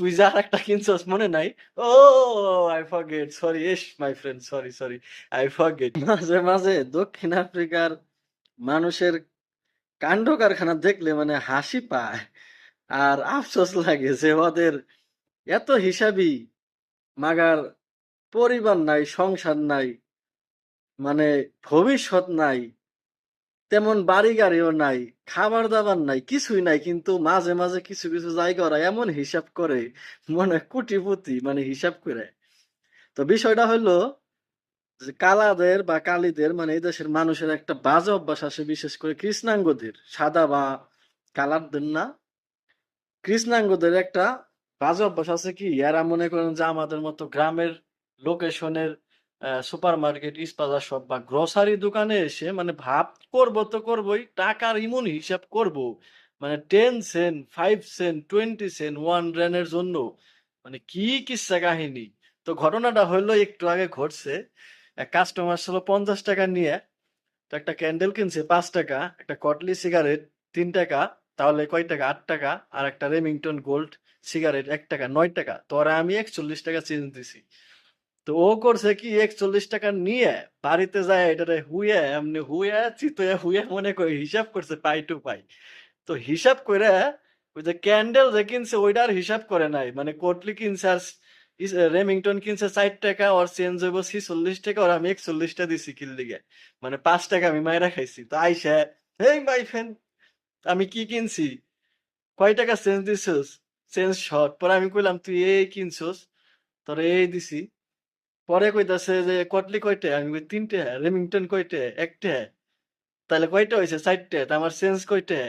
তুই যে আরেকটা কিনছস মনে নাই? ও I forget sorry is my friend sorry, sorry I forget মাঝে, মাঝে দক্ষিণ আফ্রিকার মানুষের কাণ্ড কারখানা দেখলে মানে হাসি পায়। আর আফসোস লাগে যে ওদের এত হিসাবি মাগার পরিবার নাই, সংসার নাই, মানে ভবিষ্যৎ নাই, তেমন বাড়ি-গাড়িও নাই, খাবার-দাবার নাই, কিছুই নাই। কিন্তু মাঝে, মাঝে কিছু, কিছু জায়গা ওরা এমন হিসাব করে মনে কোটিপতি মানে হিসাব করে। তো বিষয়টা হলো যে কালাদের বা কালীদের মানে এই দেশের মানুষের একটা বাজে অভ্যাস আছে বিশেষ করে কৃষ্ণাঙ্গদের সাদা বা কালারদের না কৃষ্ণাঙ্গদের একটা বাজে অভ্যাস আছে কি এরা মনে করেন যে আমাদের মতো গ্রামের লোকেশনের সুপার মার্কেট ইস্পাতা শপ বা গ্রসারি দোকানে এসে মানে ভাব করব তো করবোই, টাকার ইমন হিসাব করব। মানে ten cent five cent twenty cent one রেনের জন্য। মানে কি কিসা কাহিনী? তো ঘটনাটা হইল একটু আগে ঘটছে। এক কাস্টমার ছিল পঞ্চাশ টাকা নিয়ে। তো একটা ক্যান্ডেল কিনছে পাঁচ টাকা, একটা কটলি সিগারেট তিন টাকা, তাহলে কয় টাকা? আট টাকা। আর একটা রেমিংটন গোল্ড সিগারেট এক টাকা, নয় টাকা। তো আমি একচল্লিশ টাকা চেঞ্জ দিছি। তো ও করছে কি, একচল্লিশ টাকা নিয়ে বাড়িতে যায়, এটারে হুয়ে এমনি হুয়ে চিতয়ে হুয়ে মনে করে হিসাব করছে পাই টু পাই। তো হিসাব করে ওই যে ক্যান্ডেল যে কিনছে, ওইটার হিসাব করে নাই। মানে কোটলি কিনছে আর রেমিংটন কিনছে ষাট টাকা, ওর চেঞ্জ হইব ছিচল্লিশ টাকা, ওর আমি একচল্লিশটা দিছি কিল দিকে মানে পাঁচ টাকা আমি মায়েরা খাইছি। তো আইসা, হেই মাই ফ্রেন্ড আমি কি কিনছি? কয় টাকা চেঞ্জ দিছস? Change short. পরে আমি কইলাম, তুই এই কিনছস? তোর এই দিছি। পরে কইতাছে যে কটলি কয়টা আমি কই তিনটে রেমিংটন কয়টা একটা তাহলে কয়টা হয়েছে চারটে। তা আমার চেঞ্জ কয়টা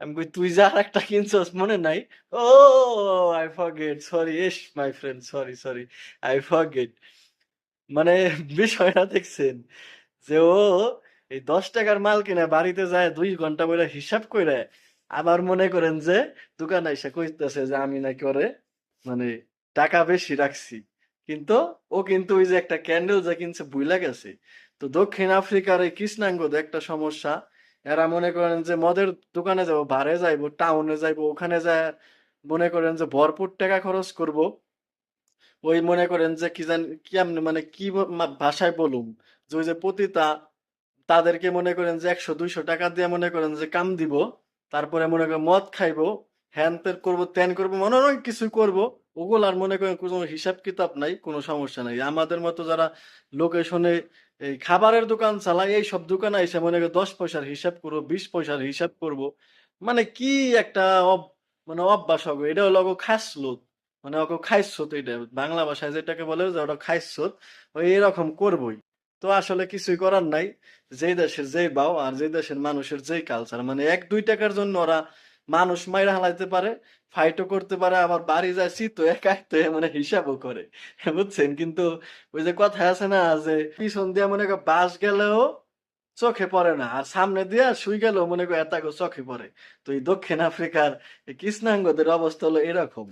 আমি কই, তুই যে আর একটা কিনছস, মনে নাই? ও I forget sorry is my friend sorry sorry I forget মানে বিষয়টা দেখছেন যে ও এই দশ টাকার মাল কিনে বাড়িতে যায়, দুই ঘণ্টা বলে হিসাব করে আবার মনে করেন যে দোকান আইসা কইতেছে যে আমি নাকি ওরে মানে টাকা বেশি রাখছি। কিন্তু ও কিন্তু ওই যে একটা ক্যান্ডেল যে কিনছে বুইলা গেছে। তো দক্ষিণ আফ্রিকার এই কৃষ্ণাঙ্গদের একটা সমস্যা। এরা মনে করেন যে মদের দোকানে যাব, বারে যাইবো টাউনে যাইবো, ওখানে যায় মনে করেন যে ভরপুর টাকা খরচ করব। ওই মনে করেন যে কি জানি কেমনে মানে কি ভাষায় বলুম? যে ওই যে পতিতা, তাদেরকে মনে করেন যে একশো, দুইশো টাকা দিয়ে মনে করেন যে কাম দিব। তারপরে মনে করেন মদ খাইবো, হ্যান ত্যান করব ত্যান করব মনে অনেক কিছু করব। ওগুলার মনে করেন কোনো হিসাব কিতাব নাই, কোনো সমস্যা নাই। আমাদের মতো যারা লোকেশনে এই খাবারের দোকান চালায়, এই সব দোকানে এসে মনে করেন দশ পয়সার হিসাব করব, বিশ পয়সার হিসাব করব মানে কি একটা মানে অভ্যাস হবে। এটা হলো ওকে খাসলত মানে ওকে খাইছত এটা। বাংলা ভাষায় যেটাকে বলে যে ওটা খাইছত ওই এরকম করবই। তো আসলে কিছুই করার নাই। যেই দেশের যেই বাও আর যেই দেশের মানুষের যেই কালচার মানে এক দুই টাকার জন্য ওরা মানুষ মাইরা হালাইতে পারে ফাইটও করতে পারে, আবার বাড়ি যায় শীত একাইতে মানে হিসাবও করে। বুঝছেন? কিন্তু ওই যে কথা আছে না, যে পিছন দিয়ে মনে কর বাস গেলেও চোখে পড়ে না, আর সামনে দিয়ে শুই গেলেও মনে কর এতাগো চোখে পড়ে। তো এই দক্ষিণ আফ্রিকার কৃষ্ণাঙ্গদের অবস্থা হলো এরকম।